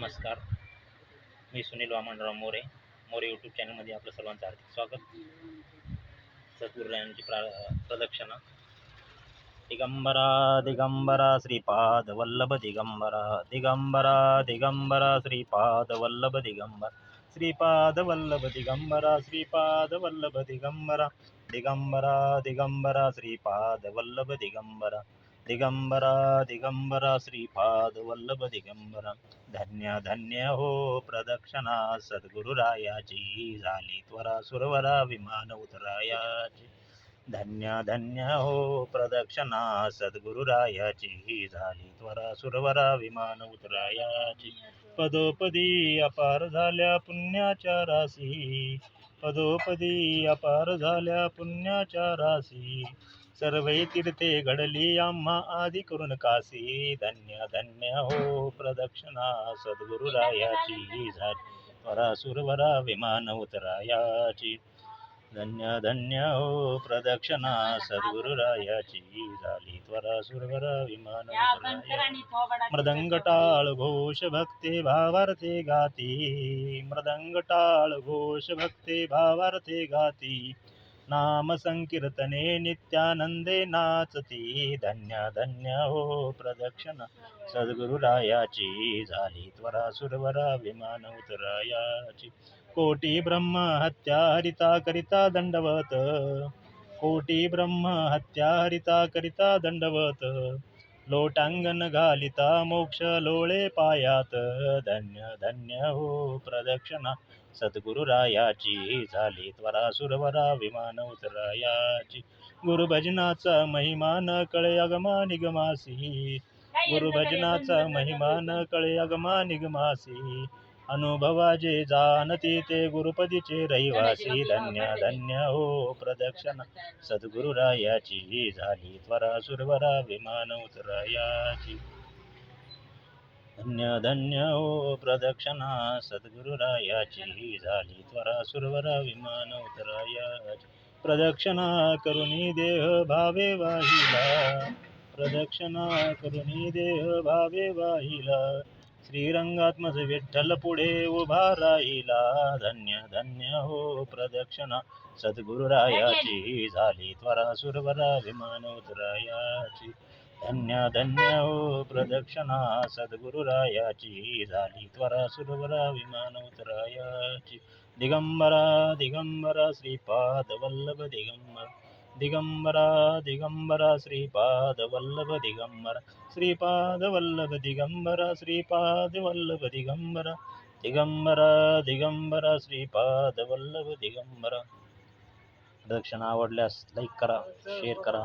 नमस्कार. मी सुनील वामनराव मोरे. मोरे यूट्यूब चॅनलमध्ये आपलं सर्वांचं हार्दिक स्वागत. सद्गुरुरायांची प्रा प्रदक्षिणा. दिगंबरा दिगंबरा श्रीपाद वल्लभ दिगंबरा. दिगंबरा दिगंबरा श्रीपाद वल्लभ दिगंबर. श्रीपाद वल्लभ दिगंबरा श्रीपाद वल्लभ दिगंबरा. दिगंबरा दिगंबरा श्रीपाद वल्लभ दिगंबरा. दिगंबरा दिगंबरा श्रीपाद वल्लभ दिगंबरा. धन्य धन्य हो प्रदक्षिणा सद्गुरुरायाची. झाली त्वरा सुरवरा विमान उतरायाची. धन्य धन्य हो प्रदक्षिणा सद्गुरुरायाची. झाली त्वरा सुरवरा विमान उतरायाची. पदोपदी अपार झाल्या पुण्याच्या राशी. पदोपदी अपार झाल्या पुण्याच्या राशी. सर्वे तीर्थे घडली आम्हा आदी करून काशी. धन्य धन्य हो प्रदक्षिणा सद्गुरुरायाची झाली. वरा सुरवरा विमान उतरायाची. धन्य धन्य हो प्रदक्षिणा सद्गुरुरायाची झाली त्वरा सुरवरा विमान मृदंग टाळ घोष भक्ते भावार्थे गाती मृदंग टाळ घोष भक्ते भावार्थे गाती। नाम संकीर्तने नित्यानंदे नाचती. धन्य धन्य हो, हो प्रदक्षिणा. सद्गुरुरायाची झाली त्वरा सुरवरा विमान उतरायाची. कोटी ब्रह्म हत्या हरिता करिता दंडवत. कोटी ब्रह्म हत्या हरिता करिता दंडवत. लोटांगण घालिता मोक्ष लोळे पायात. धन्य धन्य हो प्रदक्षिणा. सद्गुरुरायाची झाली त्वरा सुरवरा विमान उतरायाची. गुरुभजनाचा महिमा न कळे अगमा निगमासी. गुरुभजनाचा महिमा न कळे अगमा निगमासी. अनुभवा जे जाणती ते गुरुपदीचे रहिवासी. धन्य धन्य हो प्रदक्षिणा. सद्गुरुरायाची झाली त्वरा सुरवरा विमान उतरायाची. धन्य धन्य हो प्रदक्षिणा. सद्गुरुरायाची झाली त्वरा सुरवरा विमान उतरायाची. प्रदक्षिणा करुणी देह भावे वाहिला. प्रदक्षिणा करुणी देह भावे वाहिला. श्रीरंगात्मज विठ्ठल पुढे उभा राहिला. धन्य धन्य हो प्रदक्षिणा. सद्गुरुरायाची झाली त्वरा सुरवरा विमान उतरायाची धन्य धन्य हो प्रदक्षिणा. सद्गुरुरायाची झाली त्वरा सुरवरा विमान उतरायाची दिगंबरा दिगंबरा श्रीपाद वल्लभ दिगंबर. दिगंबरा दिगंबरा श्रीपाद वल्लभ दिगंबरा श्रीपाद वल्लभ दिगंबर श्रीपाद वल्लभ दिगंबरा दिगंबरा दिगंबरा श्रीपाद वल्लभ दिगंबरा. दक्षिणा आवडल्यास लाईक करा शेअर करा.